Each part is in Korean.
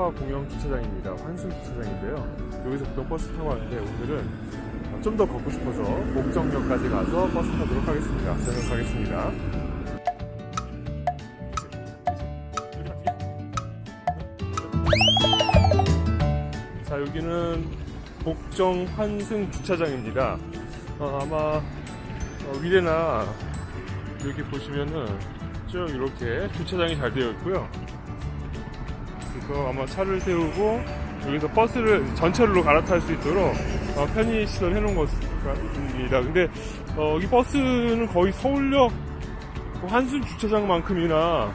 송파 공영 주차장입니다. 환승 주차장인데요. 여기서 보통 버스 타고 왔는데 오늘은 좀 더 걷고 싶어서 목정역까지 가서 버스 타도록 하겠습니다. 저는 가겠습니다. 자 여기는 복정 환승 주차장입니다. 어, 아마 어, 위례나 여기 보시면은 쭉 이렇게 주차장이 잘 되어 있고요. 그래서 아마 차를 세우고 여기서 버스를 전철로 갈아탈 수 있도록 어, 편의 시설 해놓은 것입니다. 근데 어, 여기 버스는 거의 서울역 그 환승 주차장만큼이나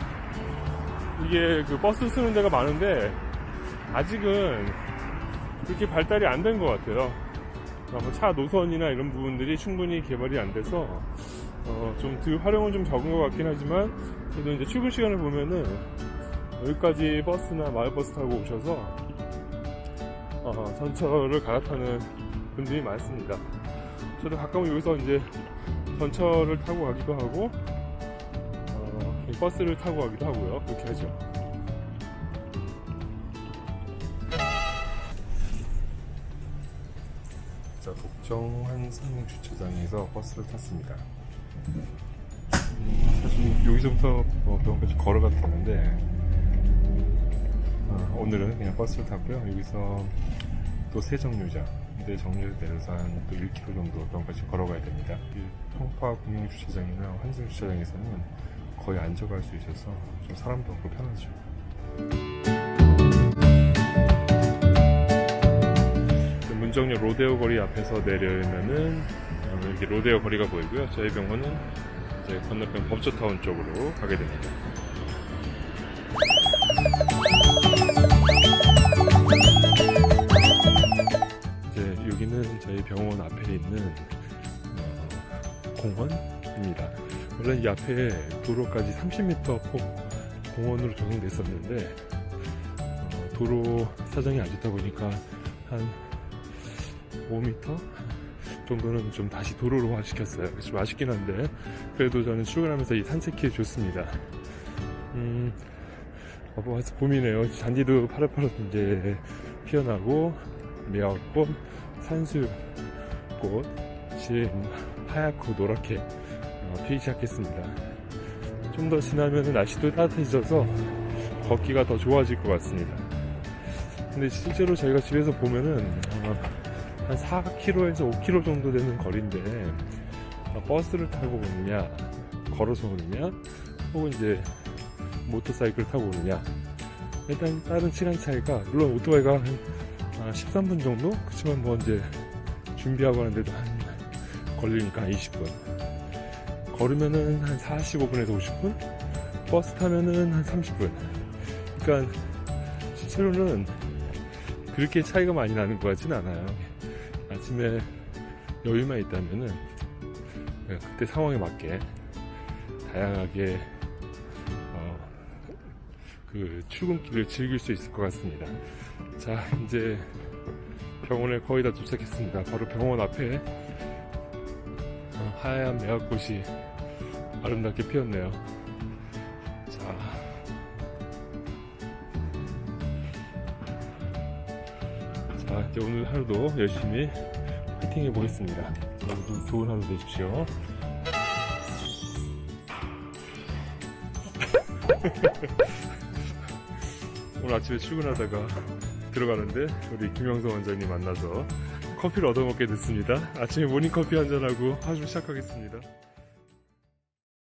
이게 그 버스 쓰는 데가 많은데 아직은 그렇게 발달이 안 된 것 같아요. 아마 차 노선이나 이런 부분들이 충분히 개발이 안 돼서 어, 좀그 활용은 좀 적은 것 같긴 하지만 그래도 이제 출근 시간을 보면은 여기까지 버스나 마을버스 타고 오셔서 어, 전철을 갈아타는 분들이 많습니다. 저도 가끔 여기서 이제 전철을 타고 가기도 하고 어, 이 버스를 타고 가기도 하고요. 그렇게 하죠. 자, 독정 환승 주차장에서 버스를 탔습니다. 음, 사실 여기서부터 어, 병원까지 어, 오늘은 그냥 버스를 탔고요. 여기서 또 세 정류장, 네 정류장 내려서 한 또 1km 정도 병원까지 걸어가야 됩니다. 이 통파 공영 주차장이나 환승 주차장에서는 거의 앉아갈 수 있어서 좀 사람도 없고 편하죠. 그 문정역 로데오 거리 앞에서 내려면은 어, 이렇게 로데오 거리가 보이고요. 저희 병원은 이제 건너편 법조타운 쪽으로 가게 됩니다. 원래 이 앞에 도로까지 30m 폭 공원으로 조성됐었는데 어, 도로 사정이 안 좋다 보니까 한 5m 정도는 좀 다시 도로로 화시켰어요. 좀 아쉽긴 한데 그래도 저는 출근하면서 이 산책길 좋습니다. 음, 어, 벌써 봄이네요. 잔디도 파릇파릇 이제 피어나고 매화꽃, 산수꽃이 하얗고 노랗게 어, 피기 시작했습니다. 좀 더 지나면 날씨도 따뜻해져서 걷기가 더 좋아질 것 같습니다. 근데 실제로 저희가 집에서 보면은 어, 한 4km에서 5km 정도 되는 거리인데 어, 버스를 타고 오느냐 걸어서 오느냐 혹은 이제 모터사이클 타고 오느냐 일단 다른 시간 차이가 물론 오토바이가 한 아, 13분 정도? 그렇지만 뭐 이제 준비하고 하는데도 한 걸리니까 한 20분 걸으면은 한 45분에서 50분 버스 타면은 한 30분 그러니까 실제로는 그렇게 차이가 많이 나는 것 같진 않아요 아침에 여유만 있다면은 그때 상황에 맞게 다양하게 어, 그 출근길을 즐길 수 있을 것 같습니다. 자, 이제 병원에 거의 다 도착했습니다. 바로 병원 앞에 어, 하얀 매화꽃이 아름답게 피었네요. 자, 자, 이제 오늘 하루도 열심히 파이팅 해보겠습니다. 모두 좋은 하루 되십시오. 오늘 아침에 출근하다가 들어가는데 우리 김영서 원장님 만나서 커피를 얻어먹게 됐습니다. 아침에 모닝커피 한잔하고 하루 시작하겠습니다.